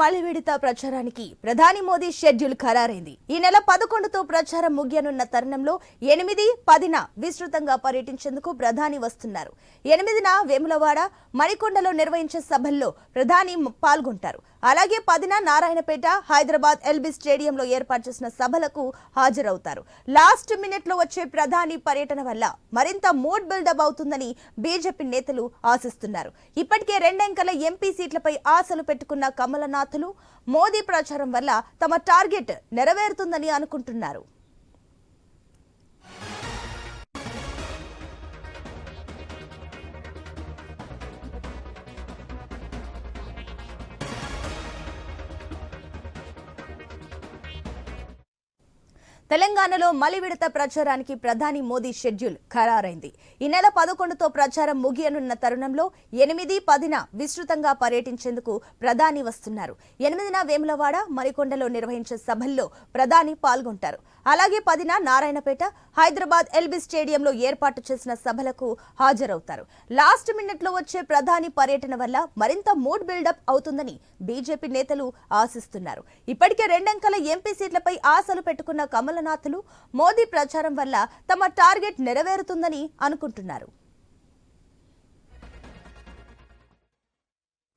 మలి విడత ప్రచారానికి ప్రధాని మోదీ షెడ్యూల్ ఖరారైంది. ఈ నెల పదకొండుతో ప్రచారం ముగియనున్న తరుణంలో ఎనిమిది పదిన విస్తృతంగా పర్యటించేందుకు ప్రధాని వస్తున్నారు. ఎనిమిదిన వేములవాడ మణికొండలో నిర్వహించే సభల్లో ప్రధాని పాల్గొంటారు. అలాగే పదిన నారాయణపేట హైదరాబాద్ ఎల్బీ స్టేడియంలో ఏర్పాటు చేసిన సభలకు హాజరవుతారు. లాస్ట్ మినిట్లో వచ్చే ప్రధాని పర్యటన వల్ల మరింత మూడ్ బిల్డప్ అవుతుందని బీజేపీ నేతలు ఆశిస్తున్నారు. ఇప్పటికే రెండంకెల ఎంపీ సీట్లపై ఆశలు పెట్టుకున్న కమలనాథులు మోదీ ప్రచారం వల్ల తమ టార్గెట్ నెరవేరుతుందని అనుకుంటున్నారు. తెలంగాణలో మలి విడత ప్రచారానికి ప్రధాని మోదీ షెడ్యూల్ ఖరారైంది. ఈ నెల పదకొండుతో ప్రచారం ముగియనున్న తరుణంలో ఎనిమిది పదిన విస్తృతంగా పర్యటించేందుకు ప్రధాని వస్తున్నారు. ఎనిమిదిన వేములవాడ మరికొండలో నిర్వహించే సభల్లో ప్రధాని పాల్గొంటారు. అలాగే పదిన నారాయణపేట హైదరాబాద్ ఎల్బీ స్టేడియంలో ఏర్పాటు చేసిన సభలకు హాజరవుతారు. లాస్ట్ మినిట్లో వచ్చే ప్రధాని పర్యటన వల్ల మరింత మూడ్ బిల్డప్ అవుతుందని బీజేపీ నేతలు ఆశిస్తున్నారు. ఇప్పటికే రెండంకల ఎంపీ సీట్లపై ఆశలు పెట్టుకున్న కమలనాథులు మోదీ ప్రచారం వల్ల తమ టార్గెట్ నెరవేరుతుందని అనుకుంటున్నారు.